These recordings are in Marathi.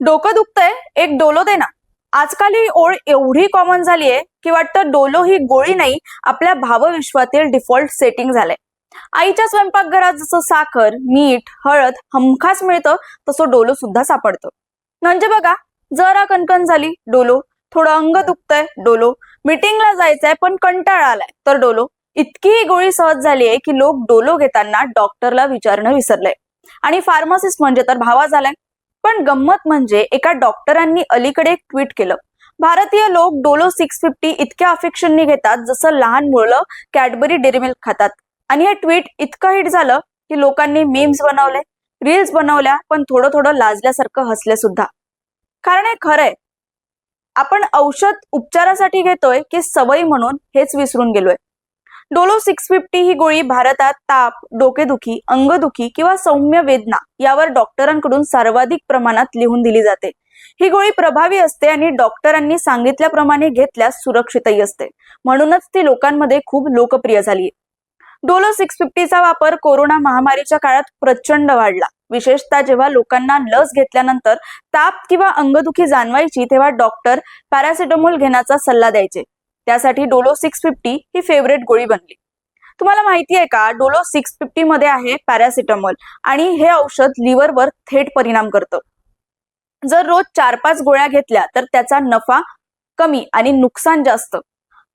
डोकं दुखतंय एक डोलो दे ना. आजकाल ही ओळ एवढी कॉमन झाली आहे की वाटतं डोलो ही गोळी नाही आपल्या भावविश्वातील डिफॉल्ट सेटिंग झालंय. आईच्या स्वयंपाकघरात जसं साखर मीठ हळद हमखास मिळतं तसं डोलो सुद्धा सापडतं. म्हणजे बघा जरा कणकण झाली डोलो. थोडं अंग दुखतंय डोलो. मीटिंगला जायचंय पण कंटाळा आलाय तर डोलो. इतकी ही गोळी सहज झाली आहे की लोक डोलो घेताना डॉक्टरला विचारणं विसरलंय. आणि फार्मासिस्ट म्हणजे तर भावा झालाय. पण गंमत म्हणजे एका डॉक्टरांनी अलीकडे एक ट्विट केलं. भारतीय लोक डोलो सिक्स फिफ्टी इतक्या अफेक्शननी घेतात जसं लहान मुलं कॅडबरी डेअरी मिल्क खातात. आणि हे ट्विट इतकं हिट झालं की लोकांनी मीम्स बनवले रील्स बनवल्या पण थोडं थोडं लाजल्यासारखं हसले सुद्धा कारण हे खरंय. आपण औषध उपचारासाठी घेतोय की सवयी म्हणून हेच विसरून गेलोय. डोलो सिक्स फिफ्टी ही गोळी भारतात ताप डोकेदुखी अंगदुखी किंवा सौम्य वेदना यावर डॉक्टरांकडून सर्वाधिक प्रमाणात लिहून दिली जाते. ही गोळी प्रभावी असते आणि डॉक्टरांनी सांगितल्याप्रमाणे घेतल्यास सुरक्षितही असते. म्हणूनच ती लोकांमध्ये खूप लोकप्रिय झाली डोलो सिक्स फिफ्टीचा वापर कोरोना महामारीच्या काळात प्रचंड वाढला. विशेषतः जेव्हा लोकांना लस घेतल्यानंतर ताप किंवा अंगदुखी जाणवायची तेव्हा डॉक्टर पॅरासिटामोल घेण्याचा सल्ला द्यायचे. त्यासाठी डोलो सिक्स फिफ्टी ही फेवरेट गोळी बनली. तुम्हाला माहिती आहे का डोलो सिक्स फिफ्टी मध्ये आहे पॅरासिटामॉल आणि हे औषध लिव्हरवर थेट परिणाम करतं. जर रोज चार पाच गोळ्या घेतल्या तर त्याचा नफा कमी आणि नुकसान जास्त.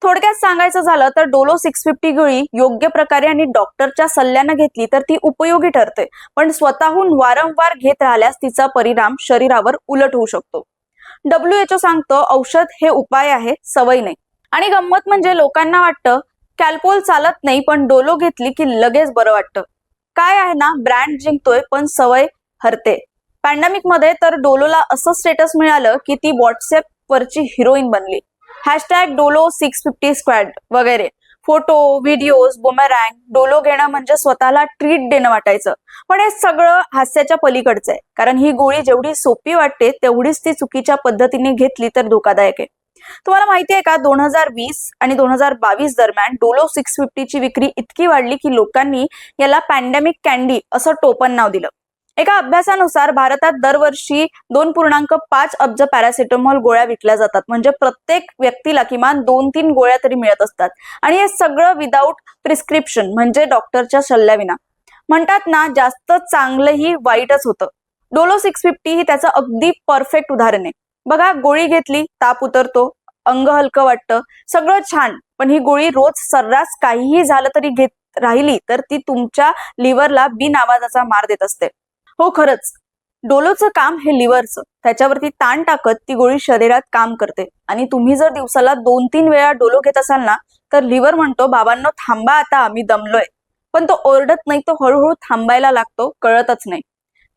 थोडक्यात सांगायचं झालं तर डोलो सिक्स फिफ्टी गोळी योग्य प्रकारे आणि डॉक्टरच्या सल्ल्यानं घेतली तर ती उपयोगी ठरते. पण स्वतःहून वारंवार घेत राहिल्यास तिचा परिणाम शरीरावर उलट होऊ शकतो. डब्ल्यू एच ओ सांगतो औषध हे उपाय आहे सवय नाही. आणि गंमत म्हणजे लोकांना वाटतं कॅल्पोल चालत नाही पण डोलो घेतली की लगेच बरं वाटतं. काय आहे ना ब्रँड जिंकतोय पण सवय हरते. पॅन्डेमिकमध्ये तर डोलोला असं स्टेटस मिळालं की ती व्हॉट्सअप वरची हिरोईन बनली. Hashtag Dolo six fifty squad वगैरे. फोटो व्हिडिओज बोमरँग डोलो घेणं म्हणजे स्वतःला ट्रीट देणं वाटायचं. पण हे सगळं हास्याच्या पलीकडचं आहे. कारण ही गोळी जेवढी सोपी वाटते तेवढीच ती चुकीच्या पद्धतीने घेतली तर धोकादायक आहे. तुम्हाला माहिती आहे का दोन हजार वीस आणि दोन हजार बावीस दरम्यान डोलो सिक्स फिफ्टीची विक्री इतकी वाढली की लोकांनी याला पॅन्डेमिक कॅन्डी असं टोपण नाव दिलं. एका अभ्यासानुसार भारतात दरवर्षी दोन पूर्णांक पाच अब्ज पॅरासिटामॉल गोळ्या विकल्या जातात. म्हणजे प्रत्येक व्यक्तीला किमान दोन तीन गोळ्या तरी मिळत असतात. आणि हे सगळं विदाऊट प्रिस्क्रिप्शन म्हणजे डॉक्टरच्या सल्ल्याविना. म्हणतात ना जास्त चांगलंही वाईटच होतं. डोलो सिक्स फिफ्टी ही त्याचं अगदी परफेक्ट उदाहरण आहे. बघा गोळी घेतली ताप उतरतो अंग हलकं वाटतं सगळं छान. पण ही गोळी रोज सर्रास काहीही झालं तरी घेत राहिली तर ती तुमच्या लिव्हरला बिन आवाजाचा मार देत असते. हो खरंच. डोलोचं काम हे लिव्हरचं. त्याच्यावरती ताण टाकत ती गोळी शरीरात काम करते. आणि तुम्ही जर दिवसाला दोन तीन वेळा डोलो घेत असाल ना तर लिव्हर म्हणतो बाबांनो थांबा आता आम्ही दमलोय. पण तो ओरडत नाही तो हळूहळू थांबायला लागतो कळतच नाही.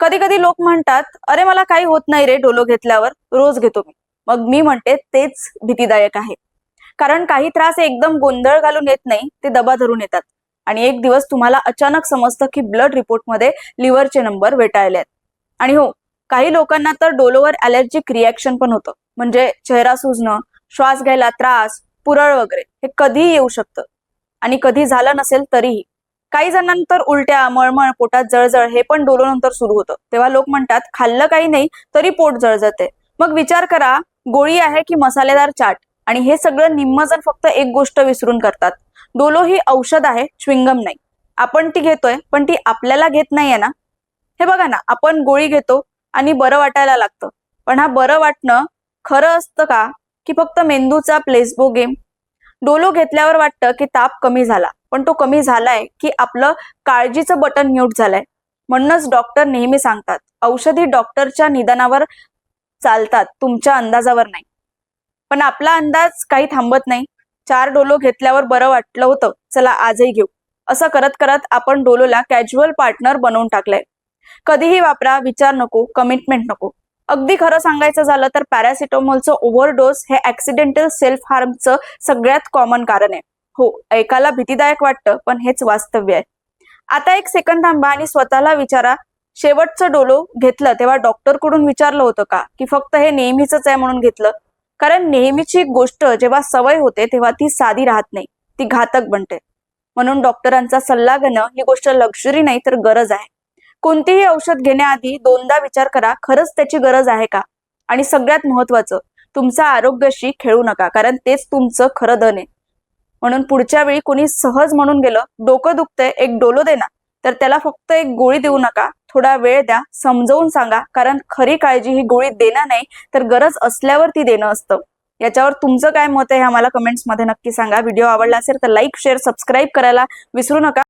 कधी कधी लोक म्हणतात अरे मला काही होत नाही रे डोलो घेतल्यावर रोज घेतो मी. मग मी म्हणते तेच भीतीदायक आहे. कारण काही त्रास एकदम गोंधळ घालून येत नाही ते दबा धरून येतात. आणि एक दिवस तुम्हाला अचानक समजतं की ब्लड रिपोर्टमध्ये लिव्हरचे नंबर वेटाळले आहेत. आणि हो काही लोकांना तर डोलोवर अलर्जिक रिॲक्शन पण होतं. म्हणजे चेहरा सुजणं श्वास घ्यायला त्रास पुरळ वगैरे हे कधीही येऊ शकतं. आणि कधी झालं नसेल तरीही. काही जणांनंतर उलट्या मळमळ पोटात जळजळ हे पण डोलोनंतर सुरू होतं. तेव्हा लोक म्हणतात खाल्लं काही नाही तरी पोट जळजळते मग विचार करा गोळी आहे की मसालेदार चाट? आणि हे सगळं निम्म जण फक्त एक गोष्ट विसरून करतात. डोलो ही औषध आहे श्विंगम नाही. आपण ती घेतोय पण ती आपल्याला घेत नाहीये ना? हे बघा ना आपण गोळी घेतो आणि बरं वाटायला लागतं. पण हा बरं वाटणं खरं असतं का? की फक्त मेंदूचा प्लेसबो गेम? डोलो घेतल्यावर वाटतं की ताप कमी झाला. पण तो कमी झालाय की आपलं काळजीचं बटन म्यूट झालंय. म्हणूनच डॉक्टर नेहमी सांगतात औषधी डॉक्टरच्या निदानावर चालतात तुमच्या अंदाजावर नाही. पण आपला अंदाज काही थांबत नाही. चार डोलो घेतल्यावर बरं वाटलं होतं चला आजही घेऊ. असं करत करत आपण डोलोला कॅज्युअल पार्टनर बनवून टाकलंय. कधीही वापरा विचार नको कमिटमेंट नको. अगदी खरं सांगायचं झालं तर पॅरासिटामॉलचं ओव्हरडोस हे ऍक्सिडेंटल सेल्फ हार्मचं सगळ्यात कॉमन कारण आहे. हो ऐकायला भीतीदायक वाटतं पण हेच वास्तव्य आहे. आता एक सेकंद थांबा आणि स्वतःला विचारा शेवटचं डोलो घेतलं तेव्हा डॉक्टरकडून विचारलं होतं का? की फक्त हे नेहमीच आहे म्हणून घेतलं? कारण नेहमीची गोष्ट जेव्हा सवय होते तेव्हा ती साधी राहत नाही ती घातक बनते. म्हणून डॉक्टरांचा सल्ला घेणं ही गोष्ट लक्झरी नाही तर गरज आहे. कोणतीही औषध घेण्याआधी दोनदा विचार करा खरंच त्याची गरज आहे का? आणि सगळ्यात महत्वाचं तुमच्या आरोग्याशी खेळू नका कारण तेच तुमचं खरं धन आहे. म्हणून पुढच्या वेळी कोणी सहज म्हणून गेलं डोकं दुखतंय एक डोलो दे ना. तर त्याला फक्त एक गोळी देऊ नका. थोडा वेळ द्या समजवून सांगा. कारण खरी काळजी ही गोळी देणं नाही तर गरज असल्यावर ती देणं असतं. याच्यावर तुमचं काय मत आहे आम्हाला कमेंट्समध्ये नक्की सांगा. व्हिडिओ आवडला असेल तर लाईक शेअर सबस्क्राईब करायला विसरू नका.